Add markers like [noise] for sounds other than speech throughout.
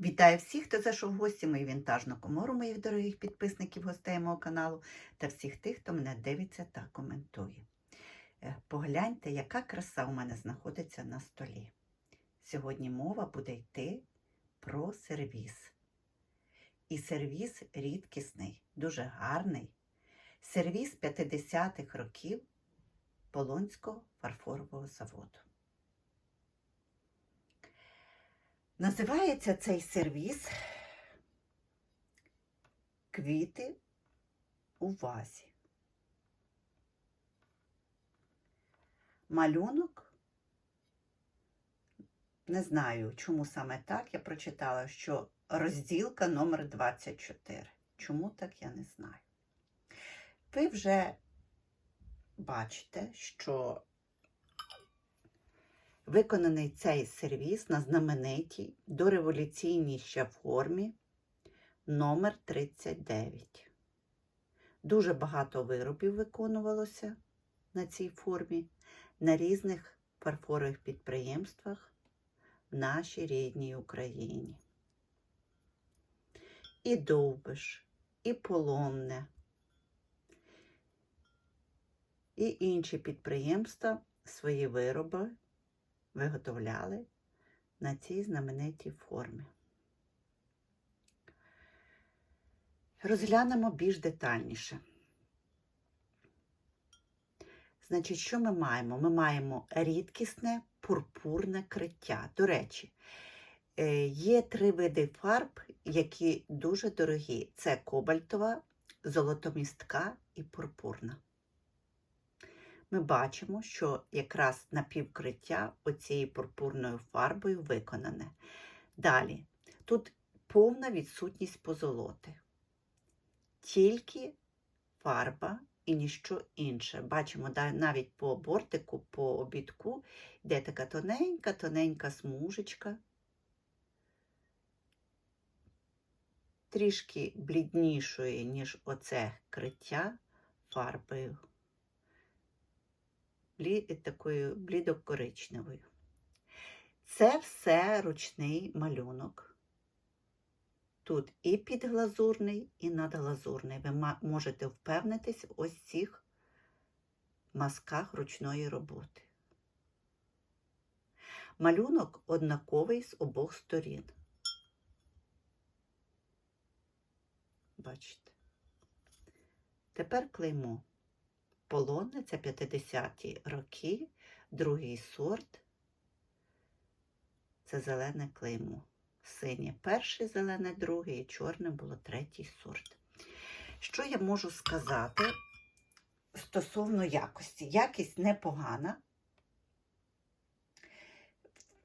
Вітаю всіх, хто зайшов в гості мою вінтажну комору, моїх дорогих підписників, гостей мого каналу та всіх тих, хто мене дивиться та коментує. Е, Погляньте, яка краса у мене знаходиться на столі. Сьогодні мова буде йти про сервіс. І сервіс рідкісний, дуже гарний. Сервіс 50-х років Полонського фарфорового заводу. Називається цей сервіс Квіти у вазі. Малюнок. Не знаю, чому саме так. Я прочитала, що розділка номер 24. Чому так, я не знаю. Ви вже бачите, що Виконаний цей сервіс на знаменитій дореволюційній ще формі номер 39. Дуже багато виробів виконувалося на цій формі на різних фарфорових підприємствах в нашій рідній Україні. І Довбиш, і Полонне, і інші підприємства свої вироби виготовляли на цій знаменитій формі. Розглянемо більш детальніше. Значить, що ми маємо? Ми маємо рідкісне пурпурне криття. До речі, е, є три види фарб, які дуже дорогі: це кобальтова, золотомістка і пурпурна ми бачимо, що якраз напівкриття оцією пурпурною фарбою виконане. Далі, тут повна відсутність позолоти. Тільки фарба і ніщо інше. Бачимо, навіть по бортику, по обідку йде така тоненька-тоненька смужечка, трішки бліднішої, ніж оце криття фарбою такою блідокоричневою. Це все ручний малюнок. Тут і підглазурний, і надглазурний. Ви можете впевнитись в ось цих мазках ручної роботи. Малюнок однаковий з обох сторін. Бачите? Тепер клеймо. Полонне це 50-ті роки, другий сорт це зелене клеймо. Синє перший зелене, другий і чорне було третій сорт. Що я можу сказати стосовно якості? Якість непогана.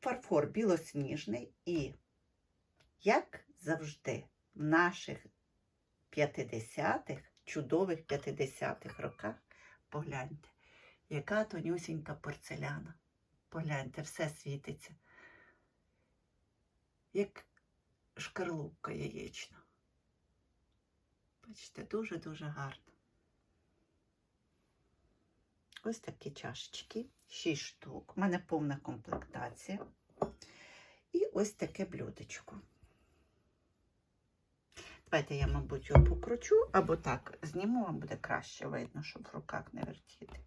Фарфор білосніжний і, як завжди, в наших 50-х, чудових 50-х роках Погляньте, яка тонюсінька порцеляна. Погляньте, все світиться, як шкарлупка яєчна. Бачите, дуже-дуже гарно. Ось такі чашечки, 6 штук. У мене повна комплектація. І ось таке блюдечко. Давайте я, мабуть, його покручу, або так зніму, вам буде краще видно, щоб в руках не вертіти.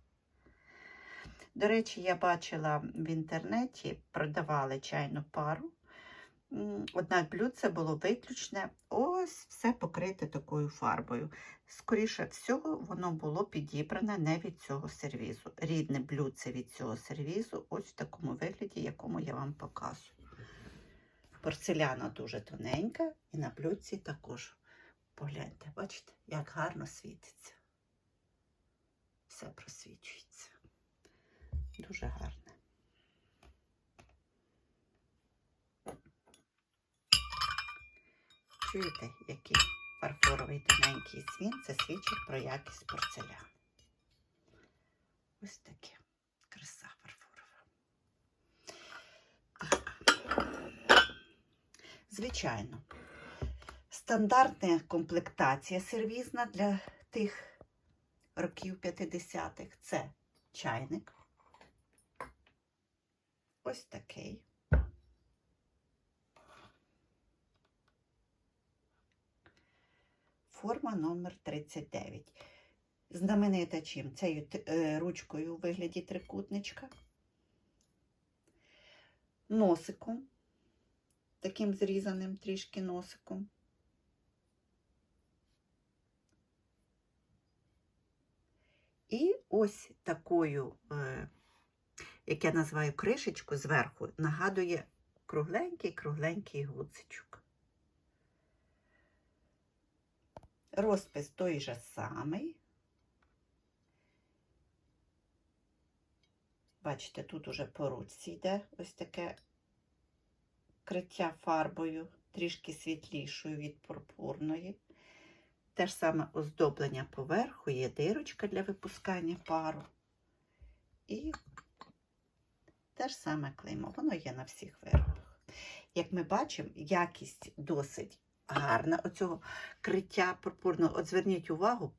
До речі, я бачила в інтернеті, продавали чайну пару. Однак блюдце було виключне, ось все покрите такою фарбою. Скоріше всього, воно було підібране не від цього сервізу. Рідне блюдце від цього сервізу, ось в такому вигляді, якому я вам показую. Порцеляна дуже тоненька і на блюдці також. Погляньте, бачите, як гарно світиться. Все просвічується. Дуже гарне. Чуєте, який фарфоровий тоненький дзвін? Це свідчить про якість порцеляни. Ось таке краса Звичайно. Стандартна комплектація сервізна для тих років 50-х це чайник. Ось такий. Форма номер 39. Знаменита чим? Цією е, ручкою у вигляді трикутничка, носиком таким зрізаним трішки носиком. І ось такою, е, як я називаю кришечку зверху, нагадує кругленький-кругленький гудзичок. Розпис той же самий. Бачите, тут уже по ручці йде ось таке криття фарбою, трішки світлішою від пурпурної. Те ж саме оздоблення поверху, є дирочка для випускання пару. І те ж саме клеймо, воно є на всіх виробах. Як ми бачимо, якість досить гарна оцього криття пурпурного. От зверніть увагу,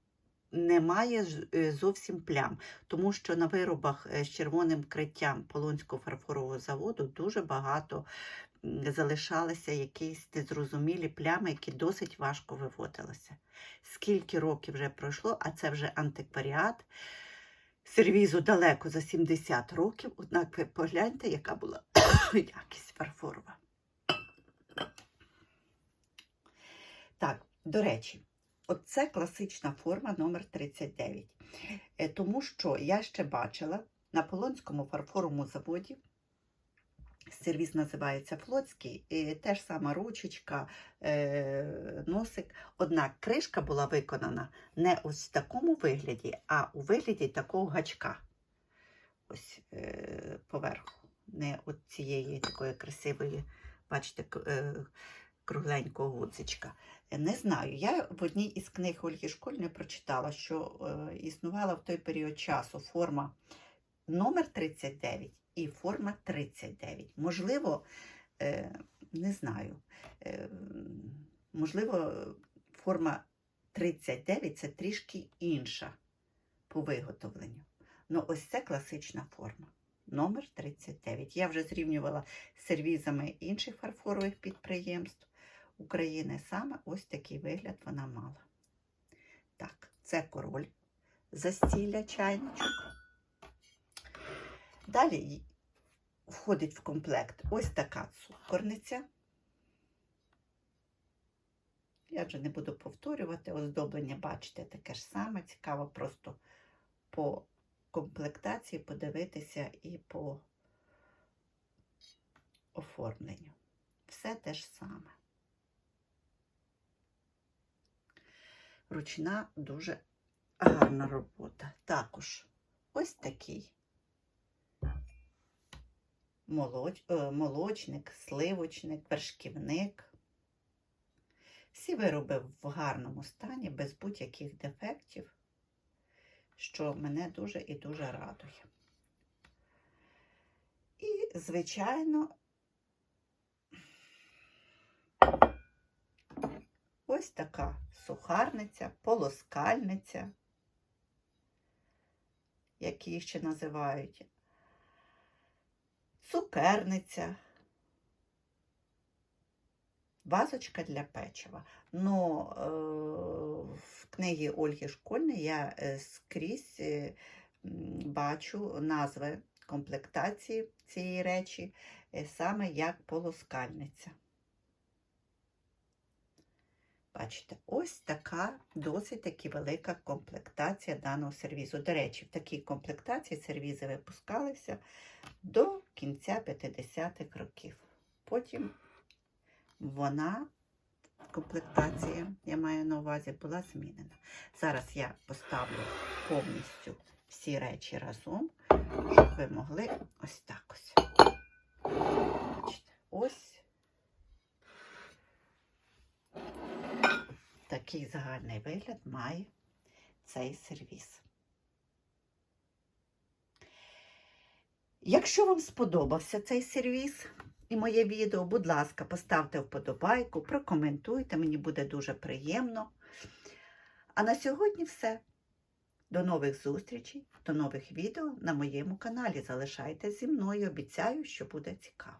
немає е, зовсім плям, тому що на виробах е, з червоним криттям Полонського фарфорового заводу дуже багато залишалися якісь незрозумілі плями, які досить важко виводилися. Скільки років вже пройшло, а це вже антикваріат. Сервізу далеко за 70 років, однак ви погляньте, яка була [coughs] якість фарфорова. Так, до речі, оце класична форма номер 39. Е, Тому що я ще бачила на Полонському фарфоровому заводі. Сервіс називається Флотський, і теж сама ручечка, е, носик. Однак кришка була виконана не ось в такому вигляді, а у вигляді такого гачка. Ось е, поверху. Не от цієї такої красивої, бачите, е, кругленького гудзичка. Не знаю. Я в одній із книг Ольги Школьної прочитала, що існувала в той період часу форма номер 39 і форма 39. Можливо, е, не знаю. Е, можливо, форма 39 це трішки інша по виготовленню. Ну, ось це класична форма. Номер 39. Я вже зрівнювала з сервізами інших фарфорових підприємств України. Саме ось такий вигляд вона мала. Так, це король застілля чайничок. Далі входить в комплект ось така цукорниця. Я вже не буду повторювати, оздоблення, бачите, таке ж саме. Цікаво просто по комплектації подивитися і по оформленню. Все те ж саме. Ручна дуже гарна робота. Також ось такий молоч, е, молочник, сливочник, вершківник. Всі вироби в гарному стані, без будь-яких дефектів, що мене дуже і дуже радує. І, звичайно, ось така сухарниця, полоскальниця, як її ще називають, цукерниця, вазочка для печива. Ну, в книгі Ольги Школьної я е, скрізь е, бачу назви комплектації цієї речі саме як полоскальниця. Бачите, ось така досить таки велика комплектація даного сервізу. До речі, в такій комплектації сервізи випускалися до кінця 50-х років. Потім вона, комплектація, я маю на увазі, була змінена. Зараз я поставлю повністю всі речі разом, щоб ви могли ось так ось. Бачите, ось такий загальний вигляд має цей сервіс. Якщо вам сподобався цей сервіс і моє відео, будь ласка, поставте вподобайку, прокоментуйте, мені буде дуже приємно. А на сьогодні все. До нових зустрічей, до нових відео на моєму каналі. Залишайтеся зі мною, обіцяю, що буде цікаво.